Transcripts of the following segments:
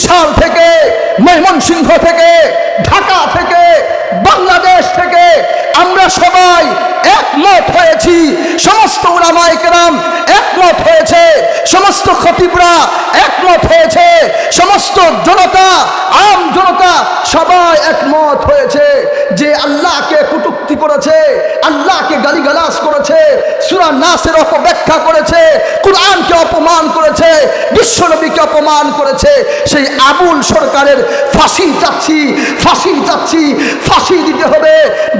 বরিশাল থেকে ময়মনসিংহ থেকে ঢাকা থেকে বাংলাদেশ থেকে আমরা সবাই একমত হয়েছি। সমস্ত উলামাইকরাম একমত হয়েছে। সমস্ত খতিবরা একমত হয়েছে। সমস্ত জনতা, আম জনতা সবাই একমত হয়েছে যে আল্লাহকে কটুক্তি করেছে, আল্লাহকে গালিগালাজ করেছে, সুরা নাসের অপব্যাখ্যা করেছে, কোরআনকে অপমান করেছে, বিশ্বনবীকে অপমান করেছে। সেই আবুল সরকারের ফাঁসি চাচ্ছি ফাঁসি চাচ্ছি, ফাঁসি দিতে হবে।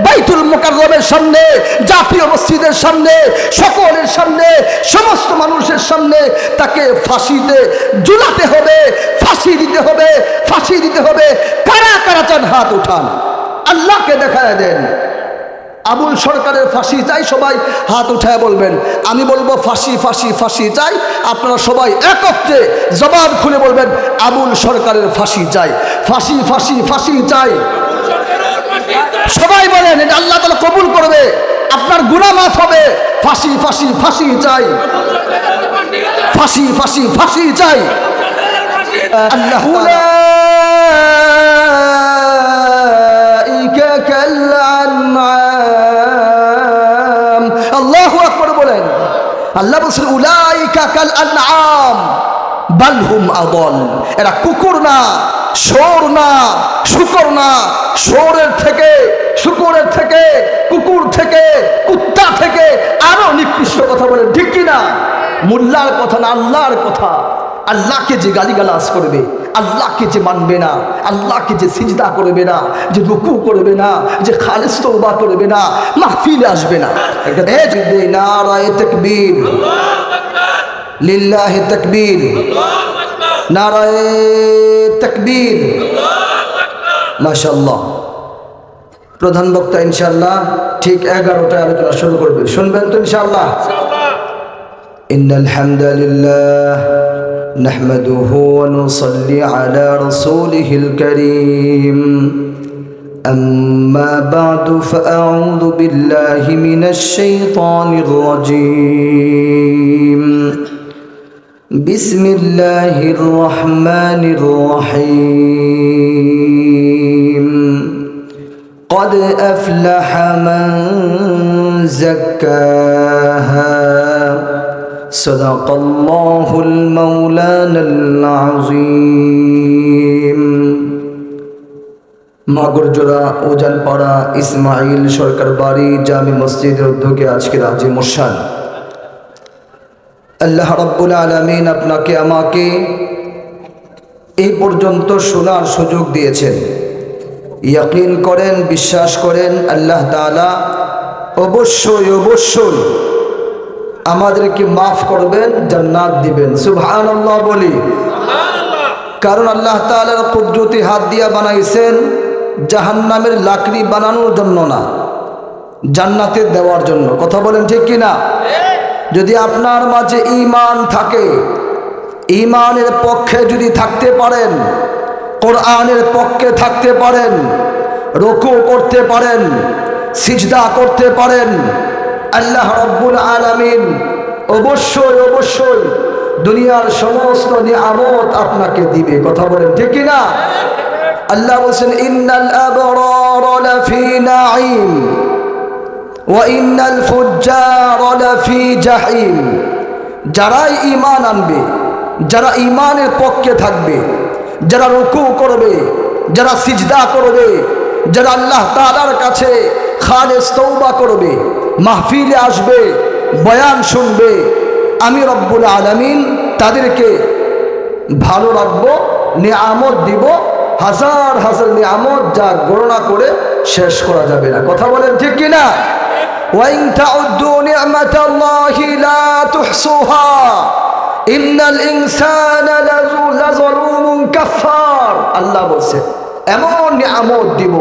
বাইতুল মোকাররমের সামনে, জাতীয় মসজিদের সামনে, সকলের সামনে, সমস্ত মানুষের সামনে তাকে ফাঁসিতে ঝুলাতে হবে, ফাঁসি দিতে হবে, ফাঁসি দিতে হবে। কারা কারা চান হাত উঠান? আল্লাহকে দেখায় দেন। আবুল সরকারের ফাঁসি চাই সবাই, হাত উঠায় বলবেন। আমি বলব, ফাঁসি ফাঁসি ফাঁসি চাই। আপনারা সবাই একত্রে জবাব খুলে বলবেন, আবুল সরকারের ফাঁসি চাই। ফাঁসি ফাঁসি ফাঁসি চাই। সবাই বলেন, এটা আল্লাহ তালা কবুল করবে, আপনার গুণা মাফ হবে। ফাঁসি ফাঁসি ফাঁসি চাই। ফাঁসি ফাঁসি ফাঁসি চাই। আল্লাহ বলছেন, উলাইকা কাল আল বালহুম আদল। এরা কুকুর না। শোর না শুকর না। শোরের থেকে শুকরের থেকে কুকুর থেকে কুত্তা থেকে আরও নিকৃষ্ট কথা বলে ঠিক কিনা? মোল্লার কথা না আল্লাহর কথা। আল্লাহকে যে গালিগালাজ করবে আল্লাহকে যে মানবে না আল্লাহকে যে সিজদা করবে না যে রুকু করবে না যে খালেস তৌবা করবে না মাহফিলে আসবে না। নারায়ে তাকবীর। লিল্লাহি তাকবীর। নারায়ে তাকবীর মাশাআল্লাহ প্রধান বক্তা ইনশাআল্লাহ ঠিক এগারোটায় আলোচনা শুরু করবে শুনবেন তো ইনশাআল্লাহ إن الحمد لله نحمده ونصلي على رسوله الكريم أما بعد فأعوذ بالله من الشيطان الرجيم بسم الله الرحمن الرحيم قد أفلح من زكاها صدق الله المولانا العظيم মাগরজোড়া ওজানপাড়া ইসমাইল সরকার বাড়ি জামি মসজিদের উদ্যোগে আজকের আজি মোশান আল্লাহ রব্বুল আলমিন আপনাকে আমাকে এই পর্যন্ত শোনার সুযোগ দিয়েছেন। ইয়াকিন করেন বিশ্বাস করেন আল্লাহ তালা অবশ্যই অবশ্যই আমাদেরকে মাফ করবেন জান্নাত দিবেন। সুবহান আল্লাহ বলি কারণ আল্লাহ তালার কুদরতি হাত দিয়া বানাইছেন জাহান্নামের লাকড়ি বানানোর জন্য না জান্নাতে দেওয়ার জন্য। কথা বলেন ঠিক কিনা? যদি আপনার মাঝে ইমান থাকে ইমানের পক্ষে যদি থাকতে পারেন, কোরআনের পক্ষে থাকতে পারেন, রকু করতে পারেন, সিজদা করতে পারেন, আল্লাহ রব্বুল আলামিন অবশ্যই অবশ্যই দুনিয়ার সমস্ত নিয়ামত আপনাকে দিবে। কথা বলেন ঠিক না আল্লাহ বলছেন, ইন্নাল আবরার ওয়া ইন্নাল ফুজ্জার লাফি জাহিম। যারাই ঈমান আনবে, যারা ঈমানের পক্ষে থাকবে, যারা রুকু করবে, যারা সিজদা করবে, যারা আল্লাহ তাআলার কাছে খালেস তৌবা করবে, মাহফিলে আসবে, বয়ান শুনবে, আমি রব্বুল আলামিন তাদেরকে ভালো রাখব, নিয়ামত দিব, হাজার হাজার নিয়ামত যা গণনা করে শেষ করা যাবে না। কথা বলেন ঠিক কিনা? وإن تعدوا نعمة الله لا تحصوها إن الإنسان لظ- لظلوم كفار আল্লাহ বলছে এমন নিয়ামত দিব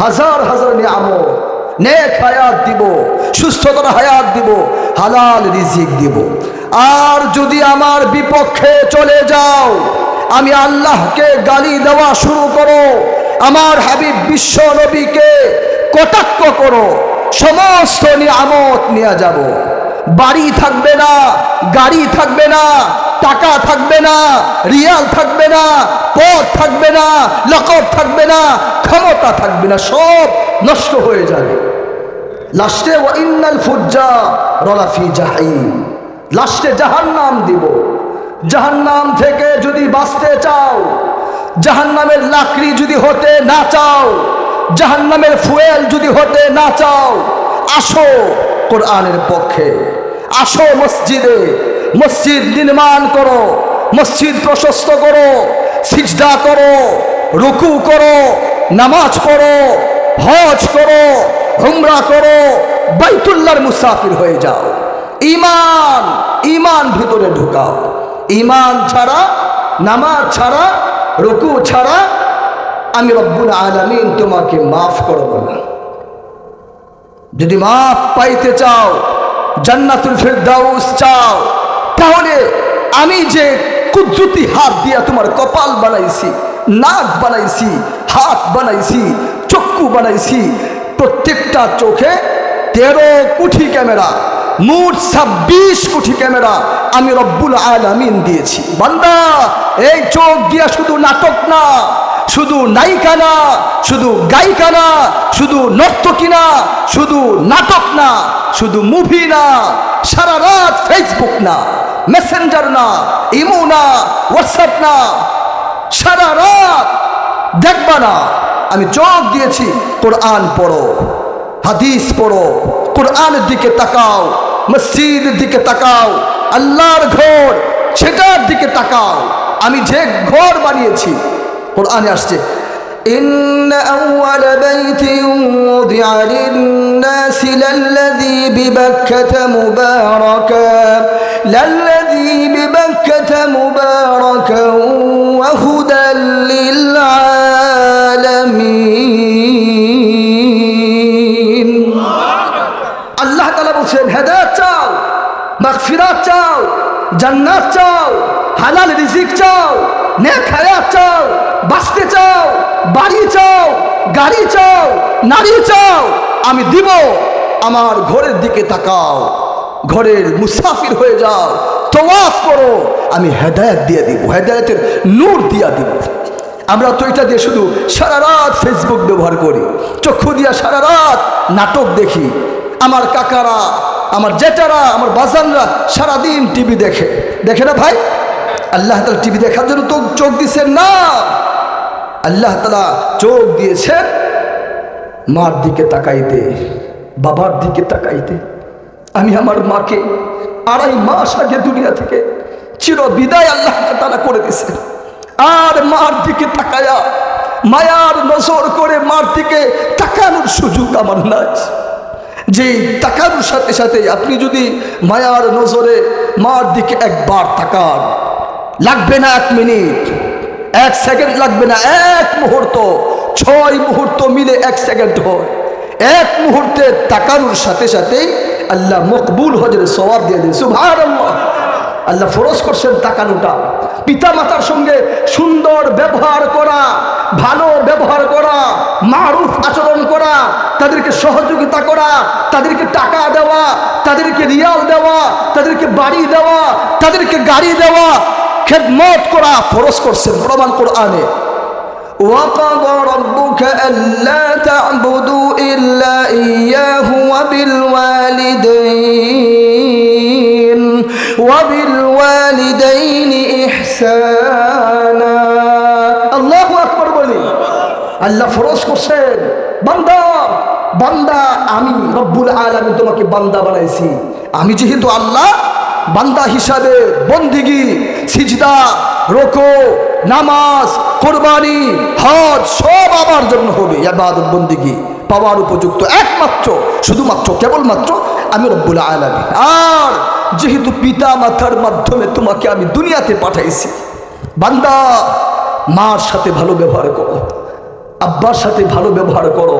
হাজার হাজার নিয়ামত নেক হায়াত দিব সুস্থতার হায়াত দিব হালাল রিজিক দিব আর যদি আমার বিপক্ষে চলে যাও আমি আল্লাহকে গালি দেওয়া শুরু করো আমার হাবিব বিশ্ব নবীকে কটাক্ষ করো সমস্ত নিয়ামত নিয়ে যাব। বাড়ি থাকবে না, গাড়ি থাকবে না, টাকা থাকবে না, রিয়াল থাকবে না পথ থাকবে না লকব থাকবে না, ক্ষমতা থাকবে না, সব নষ্ট হয়ে যাবে। লাস্টে ওয়াইনাল ফুজ্জা রলাফি জাহাইম। লাস্টে জাহান্নাম দিব। জাহান্নাম থেকে যদি বাঁচতে চাও, জাহান্নামের লাকড়ি যদি হতে না চাও জাহান্নামের ফুয়েল যদি হতে না চাও, আসো কোরআনের পক্ষে। আসো মসজিদে। মসজিদ নির্মাণ করো, মসজিদ প্রশস্ত করো, সিজদা করো, রুকু করো, নামাজ পড়ো, হজ করো, হুমরা করো বাইতুল্লার মুসাফির হয়ে যাও। ইমান ইমান ভিতরে ঢুকাও। ইমান ছাড়া, নামাজ ছাড়া, রুকু ছাড়া আমি রব্বুল আলামিন তোমাকে মাফ করব না। যদি মাফ পাইতে চাও, জান্নাতুল ফেরদাউস চাও, তাহলে আমি যে কুদ্রুতি হাত দিয়া তোমার কপাল বানাইছি, নাক বানাইছি, হাত বানাইছি, চক্ষু বানাইছি, প্রত্যেকটা চোখে তেরো কোটি ক্যামেরা, মোট ছাব্বিশ কোটি ক্যামেরা আমি রব্বুল আলামিন দিয়েছি। বান্দা, এই চোখ দিয়া শুধু নাটক না শুধু নায়িকা না, শুধু গায়িকা না, শুধু নর্তকী না, শুধু নাটক না, শুধু মুভি না, সারা রাত ফেসবুক না মেসেঞ্জার না, ইমো না হোয়াটসঅ্যাপ না, সারা রাত দেখবা না। আমি চোখ দিয়েছি, কোরআন পড়ো, হাদিস পড়ো, কোরআনের দিকে তাকাও, মসজিদের দিকে তাকাও, আল্লাহর ঘর, সেটার দিকে তাকাও। আমি যে ঘর বানিয়েছি কোরআনে আসছে إن أول بيت وضع للناس للذي ببكة مباركا للذي ببكة مباركا وهدى للعالمين আল্লাহ তালা বলছেন হেদায়ত চাও মাগফিরাত চাও জান্নাত চাও হালাল রিজিক চাও, নেক হায়াত চাও, বাঁচতে চাও, বাড়ি চাও, গাড়ি চাও, নারী চাও, আমি দিব, আমার ঘরের দিকে তাকাও, ঘরের মুসাফির হয়ে যাও, তওয়াফ করো, আমি হেদায়ত দিয়ে দিব, হেদায়তের নূর দিয়া দিব। আমরা তো এটা দিয়ে শুধু সারা রাত ফেসবুক ব্যবহার করি, চক্ষু দিয়া সারা রাত নাটক দেখি, আমার কাকারা, আমার জেঠারা, আমার বাজানরা সারাদিন টিভি দেখে দেখে না ভাই? আল্লাহ তালা টিভি দেখার জন্য তো চোখ দিচ্ছেন না। আল্লাহ তালা চোখ দিয়েছেন মার দিকে তাকাইতে, বাবার দিকে তাকাইতে। আমি আমার মাকে আড়াই মাস আগে দুনিয়া থেকে চির বিদায় আল্লাহ তালা করে দিয়েছেন। আর মার দিকে তাকায়া মায়ার নজর করে মার দিকে তাকানোর সুযোগ আমার নাই। যে তাকানোর সাথে সাথে আপনি যদি মায়ার নজরে মার দিকে একবার তাকান লাগবে না এক মিনিট। এক সেকেন্ড লাগবে না, এক মুহূর্ত। ছয় মুহূর্ত মিলে এক সেকেন্ড হয়। এক মুহূর্তে তাকানোর সাথে সাথে আল্লাহ মকবুল হজরে সবাব দিয়ে দিন সুভার আল্লাহ ফরজ করছেন তাকানোটা। পিতা মাতার সঙ্গে সুন্দর ব্যবহার করা, ভালো ব্যবহার করা, মারুফ আচরণ করা, তাদেরকে সহযোগিতা করা, তাদেরকে টাকা দেওয়া, তাদেরকে রিয়াল দেওয়া, তাদেরকে বাড়ি দেওয়া, তাদেরকে গাড়ি দেওয়া খেদমত করা ফরজ করছেন প্রমাণ কোরআনে وقضى ربك ألا تعبدوا إلا إياه وبالوالدين وبالوالدين إحسانا الله أكبر বলি আল্লাহ ফরজ করছেন বান্দা বান্দা আমি রব্বুল আলামিন তোমাকে বান্দা বানাইছি আমি যেহেতু আল্লাহ বান্দা হিসাবে বন্দিগি সিজদা, রোকো, নামাজ, কোরবানি, হজ, সব আমার জন্য হবে। আবাদত বন্দিগি, পাওয়ার উপযুক্ত একমাত্র, শুধুমাত্র, কেবলমাত্র আমি রব্বুল আলামিন। আর যেহেতু পিতা মাতার মাধ্যমে তোমাকে আমি দুনিয়াতে পাঠাইছি, বান্দা, মার সাথে ভালো ব্যবহার করো, আব্বার সাথে ভালো ব্যবহার করো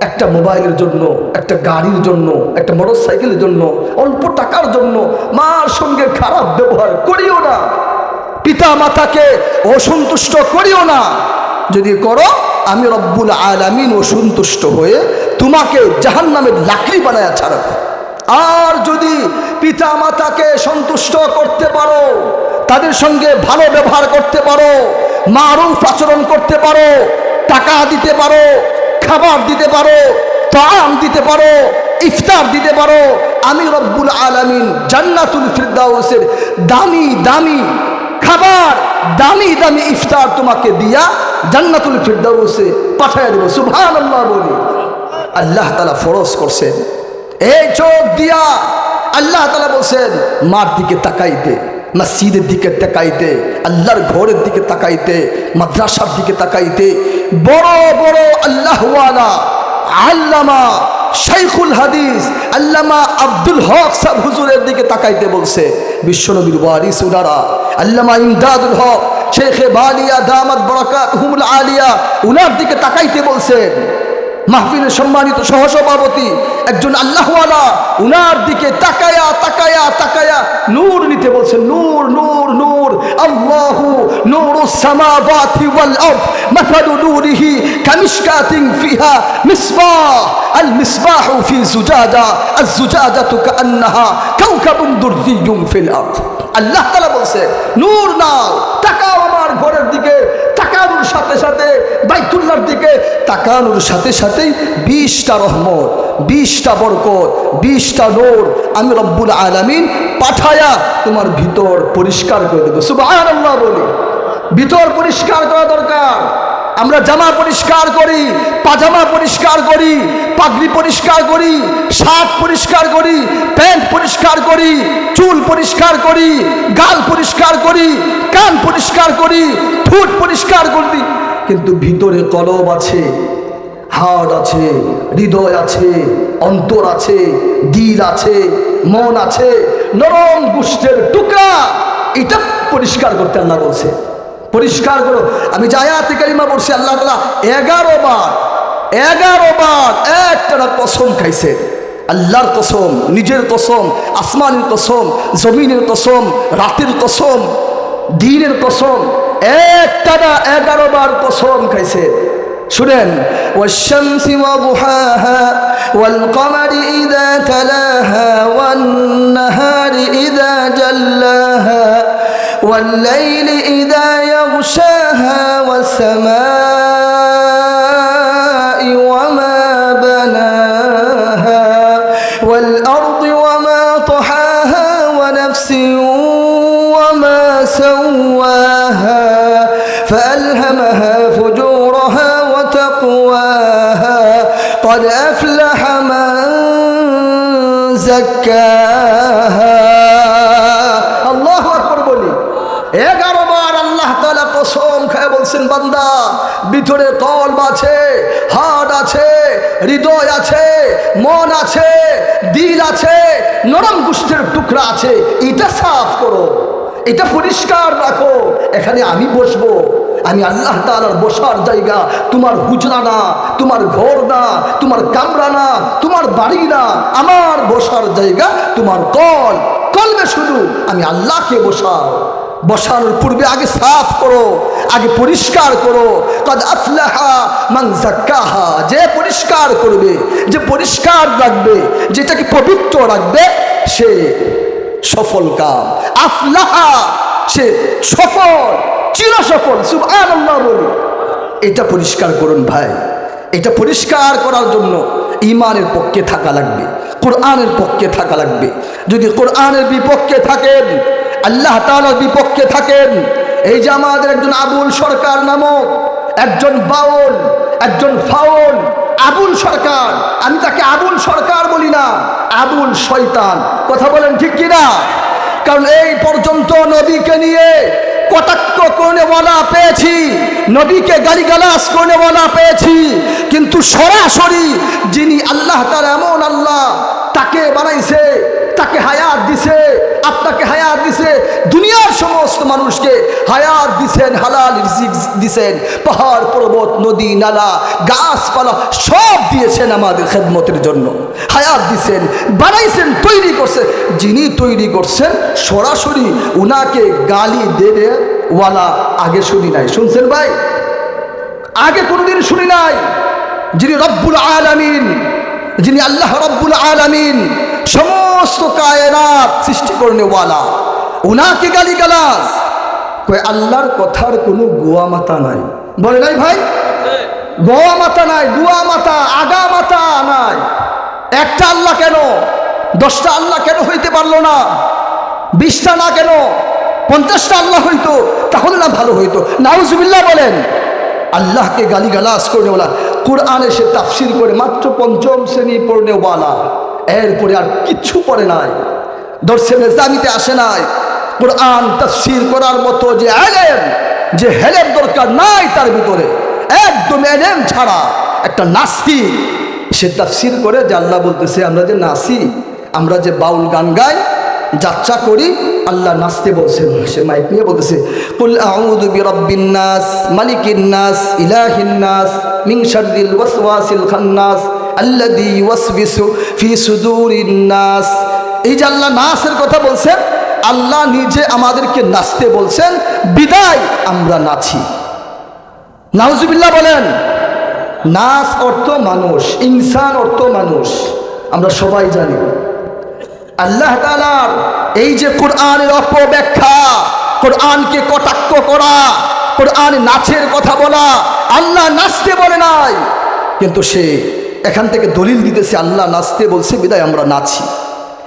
একটা মোবাইলের জন্য, একটা গাড়ির জন্য, একটা মোটর সাইকেলের জন্য, অল্প টাকার জন্য মার সঙ্গে খারাপ ব্যবহার করিও না। পিতা মাতাকে অসন্তুষ্ট করিও না। যদি করো, আমি রব্বুল আলামিন অসন্তুষ্ট হয়ে তোমাকে জাহান নামের লাকড়ি বানায় ছাড়াবো। আর যদি পিতা মাতাকে সন্তুষ্ট করতে পারো, তাদের সঙ্গে ভালো ব্যবহার করতে পারো, মারুফ আচরণ করতে পারো, টাকা দিতে পারো খাবার দিতে পারো তাম দিতে পারো, ইফতার দিতে পারো। আমি রব্বুল আলামিন জান্নাতুল ফিরদাউসের দামি দামি খাবার, দামি দামি ইফতার তোমাকে দিয়া জান্নাতুল ফিরদাউসে পাঠায় দেবো। সুবহান আল্লাহ বলি। আল্লাহ তালা ফরজ করছেন। এই চোখ দিয়া আল্লাহ তালা বলছেন, মার দিকে তাকাইতে। মসজিদের দিকে তাকাইতে, আল্লাহর ঘরের দিকে তাকাইতে, মাদ্রাসার দিকে তাকাইতে, বড় বড় আল্লাহওয়ালা, আল্লামা শাইখুল হাদিস, আল্লামা আব্দুল হক সাহ হুজুরের দিকে তাকাইতে বলছে, বিশ্বনবীর ওয়ারিস উনারা, আল্লামা ইমদাদুল হক, শেখে বালিয়া দামাত বরাকাত হুমুল আলিয়া, উনার দিকে তাকাইতে বলছেন মাহফিলের সম্মানিত সহসভাপতি, একজন আল্লাহওয়ালা, উনার দিকে তাকায়া তাকায়া তাকায়া নূর নিতে বলছেন নূর নূর নূর, আল্লাহু নূরু সামাওয়াতি ওয়াল আরদ মাথালু নূরিহি কামিশকাতিন ফিহা মিসবাহ, আল মিসবাহু ফি জুজাজা, আজ জুজাজাতু কান্নাহা কাওকাবুন দুররিয়ুন ফিল আরদ। আল্লাহ তাআলা বলছে, নূর নাও, তাকাও আমার ঘরের দিকে সাথে সাথে বাইতুল্লার দিকে তাকানোর সাথে সাথেই বিশটা রহমত, বিশটা বরকত, বিশটা নোর আমি রব্বুল আলামিন পাঠায়া তোমার ভিতর পরিষ্কার করে দেবো। সুবহানাল্লাহ বলি। ভিতর পরিষ্কার করা দরকার। আমরা জামা পরিষ্কার করি, পাজামা পরিষ্কার করি, পাগড়ি পরিষ্কার করি, শার্ট পরিষ্কার করি, প্যান্ট পরিষ্কার করি, চুল পরিষ্কার করি, গাল পরিষ্কার করি, কান পরিষ্কার করি, ঠোঁট পরিষ্কার করি। কিন্তু ভিতরে কলব আছে, হাড় আছে, হৃদয় আছে, অন্তর আছে, দিল আছে, মন আছে, নরম গুষ্ঠের টুকরা, এটা পরিষ্কার করতে আল্লাহ বলছে। পরিষ্কার করো আমি জায়াতে কালিমা বলছি আল্লাহ তালা এগারো বার এগারো বার একটা কসম খাইছে আল্লাহর কসম নিজের কসম আসমানের কসম জমিনের কসম রাতের কসম দিনের কসম একটা না এগারো বার কসম খাইছে শুনেন والشمس وضحاها والقمر إذا تلاها والنهار إذا جلاها والليل إذا يغشاها والسماء وما بناها والأرض وما طحاها ونفس وما سواها فألهمها فجورها وتقواها قد أفلح من زكاها ভিতরে কলব আছে হার্ট আছে, হৃদয় আছে, মন আছে, দিল আছে, নরম গুষ্ঠের টুকরা আছে, এটা সাফ করো, এটা পরিষ্কার রাখো, এখানে আমি বসবো, আমি আল্লাহ তালার বসার জায়গা, তোমার হুজরা না, তোমার ঘর না, তোমার কামরা না, তোমার বাড়ি না, আমার বসার জায়গা, তোমার কল কলবে শুধু আমি আল্লাহকে বসাও বসানোর পূর্বে আগে সাফ করো, আগে পরিষ্কার করো। কদ আফলাহা জাক্কাহা যে পরিষ্কার করবে, যে পরিষ্কার রাখবে, যেটাকে পবিত্র রাখবে, সে সফল কাম। আফলাহা, সে সফল চির সফল সুবহানাল্লাহ বলি এটা পরিষ্কার করুন ভাই। এটা পরিষ্কার করার জন্য ইমানের পক্ষে থাকা লাগবে, কোরআনের পক্ষে থাকা লাগবে। যদি কোরআনের বিপক্ষে থাকেন আল্লাহ তাআলার বিপক্ষে থাকেন। এই যে আমাদের একজন আবুল সরকার নামক একজন বাউল, একজন ফাউল, আবুল সরকার। আমি তাকে আবুল সরকার বলি না, আবুল শয়তান। কথা বলেন ঠিক কিনা? কারণ এই পর্যন্ত নবীকে নিয়ে কটাক্ষ করে বলা পেয়েছি, নবীকে গালিগালাস বলা পেয়েছি, কিন্তু সরাসরি যিনি আল্লাহ তার এমন আল্লাহ, তাকে বানাইছে তাকে হায়াত দিছে, আপনাকে হায়াত দিছে, দুনিয়ার সমস্ত মানুষকে হায়াত দিছেন, হালাল দিছেন, পাহাড়, পর্বত, নদী, নালা, গাছপালা সব দিয়েছেন আমাদের খেদমতের জন্য। হায়াত দিছেন, বানাইছেন, তৈরি করছেন যিনি তৈরি করছেন, সরাসরি উনাকে গালি দেবে ওয়ালা আগে শুনি নাই। শুনছেন ভাই? আগে কোনোদিন শুনি নাই? যিনি রব্বুল আলামিন, যিনি আল্লাহ রব্বুল আলামিন সমস্ত কায়নাত সৃষ্টি করনেওয়ালা। উনাকে গালি গালাস কই আল্লাহর কথার কোনো গোয়া মাতা নাই। বলে নাই ভাই? গোয়া মাতা নাই, গুয়া মাতা, আগা মাতা নাই। একটা আল্লাহ কেন? দশটা আল্লাহ কেন হইতে পারল না? বিশটা না কেন? পঞ্চাশটা আল্লাহ হইতো, তাহলে না ভালো হইতো। নাউজুবিল্লাহ বলেন, আল্লাহকে গালি গালাস করে বলা কোরআনে সে তাফসির করে মাত্র পঞ্চম শ্রেণি পড়নে ওয়ালা এরপরে আর কিচ্ছু পড়ে নাই। দর্শে নিজামিতে আসে নাই। কোরআন তাফসির করার মতো যে এলেম, যে হেলেম দরকার নাই তার ভিতরে। একদম এলেম ছাড়া একটা নাস্তিক সে তাফসির করে যে আল্লাহ বলতেছে, আমরা যে নাসি আমরা যে বাউল গান গাই, যাত্রা করি, আল্লাহ নাচতে বলছেন সে মাইক নিয়ে বলতেছে, কুল নাস, মালিকিন নাস, ইলাহিন নাস, মিন ওয়াসওয়াসিল খান্নাস ফি এই যে আল্লাহ নাসের কথা বলছেন, আল্লাহ নিজে আমাদেরকে নাচতে বলছেন, বিদায় আমরা নাচি। নাউজুবিল্লাহ বলেন, নাচ অর্থ মানুষ, ইনসান অর্থ মানুষ, আমরা সবাই জানি। আল্লাহ তালার এই যে কোরআনের অপব্যাখ্যা, কোরআনকে কটাক্ষ করা, কোরআন নাচের কথা বলা, আল্লাহ নাচতে বলে নাই, কিন্তু সে এখান থেকে দলিল দিতেছে, আল্লাহ নাচতে বলছে, বিদায় আমরা নাচি।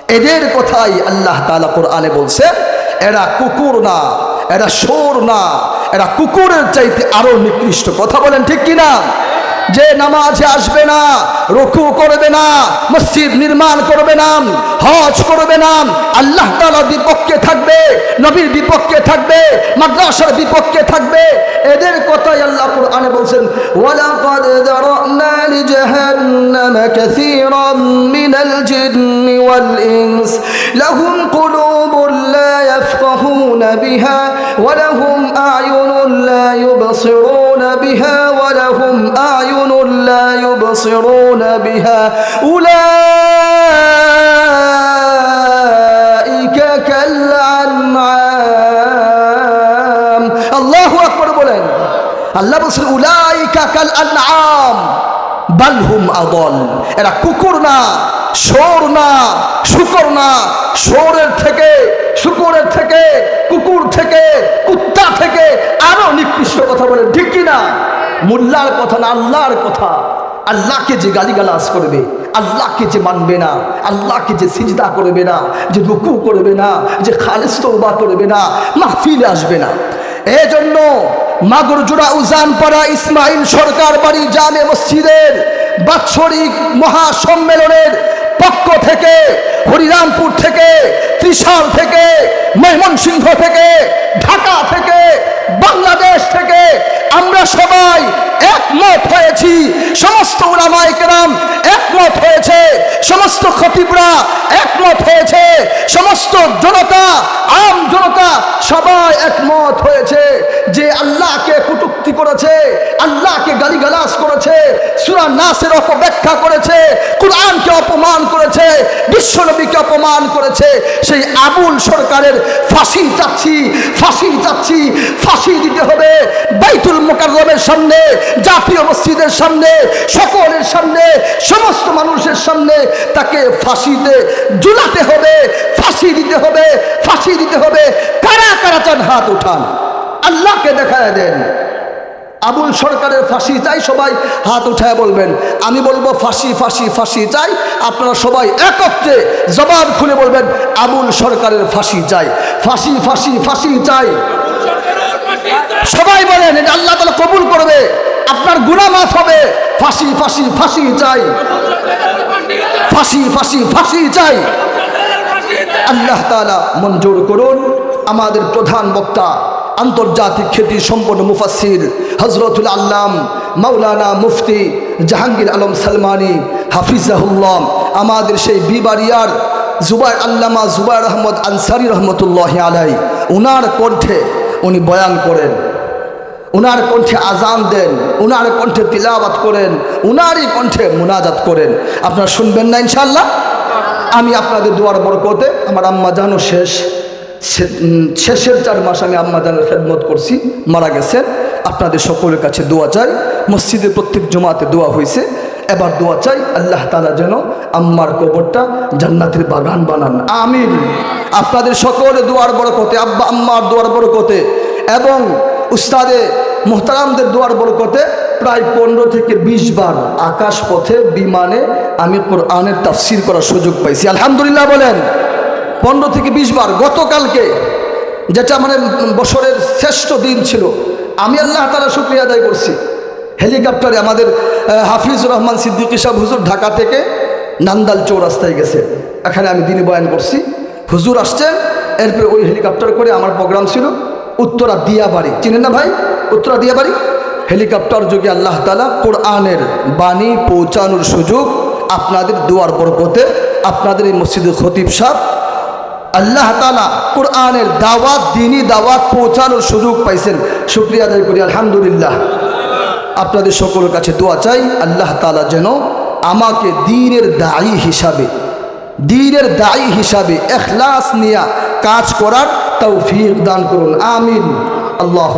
এদের কথাই আল্লাহ তালা কোরআনে বলছে, এরা কুকুর না, এরা সোর না, এরা কুকুরের চাইতে আরও নিকৃষ্ট। কথা বলেন ঠিক কিনা? যে নামাজে আসবে না, রুকু করবে না, মসজিদ নির্মাণ করবে না, হজ করবে না, আল্লাহ তালার বিপক্ষে থাকবে, নবীর বিপক্ষে থাকবে, মাদ্রাসার বিপক্ষে থাকবে, এদের কথাই আল্লাহ কোরআনে বলছেন, ওয়ালাকাদ যারানা লিজাহান্নাম কাসীরাম মিনাল জিন্নি ওয়াল ইনস, লাহুম কুলুবুন লা ইয়াফকাহুনা বিহা, ওয়া أعين لا يبصرون بها ولهم أعين لا يبصرون بها. أولئك كالأنعام. الله أكبر بلين الله بصر. أولئك كالأنعام. আনআম বাল আদল এরা কুকুর না, শোর না, শুকর না। শোরের থেকে, শুকরের থেকে, কুকুর থেকে, কুত্তা থেকে আরও নিকৃষ্ট কথা বলে, ঠিক কিনা মোল্লার কথা না, আল্লাহর কথা। আল্লাহকে যে গালিগালাজ করবে, আল্লাহকে যে মানবে না, আল্লাহকে যে সিজদা করবে না, যে রুকু করবে না, যে তৌবা করবে না, মাহফিলে আসবে না। এজন্য মাগুরজোড়া উজানপাড়া ইসমাইল সরকার বাড়ি জামে মসজিদের বাৎসরিক মহাসম্মেলনের পক্ষ থেকে হরিরামপুর থেকে, ত্রিশাল থেকে, ময়মনসিংহ থেকে, ঢাকা থেকে, বাংলাদেশ থেকে আমরা সবাই একমত হয়েছি। সমস্ত উলামাইকেরাম একমত হয়েছে। সমস্ত খতিবরা একমত হয়েছে। সমস্ত জনতা, আম জনতা সবাই একমত হয়েছে যে আল্লাহকে কটুক্তি করেছে, আল্লাহকে গালিগালাজ করেছে, সুরা নাসের অপব্যাখ্যা করেছে, কোরআনকে অপমান করেছে বিশ্বনবীকে অপমান করেছে, সেই আবুল সরকারের ফাঁসি চাচ্ছি ফাঁসি চাচ্ছি, ফাঁসি দিতে হবে বাইতুল মোকাররমের সামনে, জাতীয় মসজিদের সামনে, সকলের সামনে, সমস্ত মানুষের সামনে। তাকে ফাঁসিতে জুলাতে হবে, ফাঁসি দিতে হবে, ফাঁসি দিতে হবে। কারা কারা চান হাত উঠান? আল্লাহকে দেখায় দেন। আবুল সরকারের ফাঁসি চাই, সবাই হাত উঠায় বলবেন। আমি বলব ফাঁসি ফাঁসি ফাঁসি চাই, আপনারা সবাই একত্রে জবাব খুলে বলবেন, আবুল সরকারের ফাঁসি চাই। ফাঁসি ফাঁসি ফাঁসি চাই। সবাই বলেন, এটা আল্লাহ তালা কবুল করবে, আপনার গুণা মাফ হবে। ফাঁসি ফাঁসি ফাঁসি চাই। ফাঁসি ফাঁসি ফাঁসি চাই। আল্লাহ তালা মঞ্জুর করুন, আমাদের প্রধান বক্তা আন্তর্জাতিক খ্যাতি সম্পন্ন মুফাসির হজরতুল আল্লাম মাওলানা মুফতি জাহাঙ্গীর আলম সালমানি হাফিজাহুল্লাহ, আমাদের সেই বিবারিয়ার জুবাই আল্লামা জুবাইর আহমদ আনসারি রহমতুল্লাহ আলাই উনার কণ্ঠে উনি বয়ান করেন, উনার কণ্ঠে আজান দেন, উনার কণ্ঠে তিলাবাত করেন, উনারই কণ্ঠে মুনাজাত করেন। আপনারা শুনবেন না ইনশাল্লাহ আমি আপনাদের দুয়ার বরকতে আমার আম্মা জানো শেষ। শেষের চার মাস আমি আম্মা জানের খেদমত করছি, মারা গেছেন আপনাদের সকলের কাছে দোয়া চাই। মসজিদে প্রত্যেক জমাতে দোয়া হয়েছে। এবার দোয়া চাই, আল্লাহ তালা যেন আম্মার কবরটা জান্নাতের বাগান বানান। আমিন। আপনাদের সকলে দোয়ার বরকতে, আব্বা, আম্মার দোয়ার বরকতে এবং উস্তাদে মোহতারামদের দোয়ার বরকতে প্রায় পনেরো থেকে বিশ বার আকাশ পথে বিমানে আমি কোরআনের তাফসির করার সুযোগ পাইছি। আলহামদুলিল্লাহ বলেন। পনেরো থেকে বিশ বার গতকালকে, যেটা মানে বছরের শ্রেষ্ঠ দিন ছিল, আমি আল্লাহ তালা শুক্রিয়া আদায় করছি। হেলিকপ্টারে আমাদের হাফিজুর রহমান সিদ্দিকী সাহেব হুজুর ঢাকা থেকে নান্দাল চৌরাস্তায় গেছে। এখানে আমি দিনে বয়ান করছি। হুজুর আসছেন, এরপরে ওই হেলিকপ্টার করে আমার প্রোগ্রাম ছিল, উত্তরা দিয়াবাড়ি। চিনেন না ভাই? উত্তরা দিয়াবাড়ি? হেলিকপ্টার যোগে আল্লাহ তালা কোরআনের বাণী পৌঁছানোর সুযোগ আপনাদের দুয়ার বরকতে, আপনাদের এই মসজিদের খতিব সাহ আল্লাহ তালা কোরআনের দাওয়াত দিনই দাওয়াত পৌঁছানোর সুযোগ পাইছেন। শুক্রিয়া আদায় করি, আলহামদুলিল্লাহ। আপনাদের সকলের কাছে দোয়া চাই, আল্লাহ তালা যেন আমাকে দিনের দায়ী হিসাবে, দিনের দায়ী হিসাবে এখলাস নিয়া কাজ করার তৌফিক দান করুন। আমিন। আল্লাহ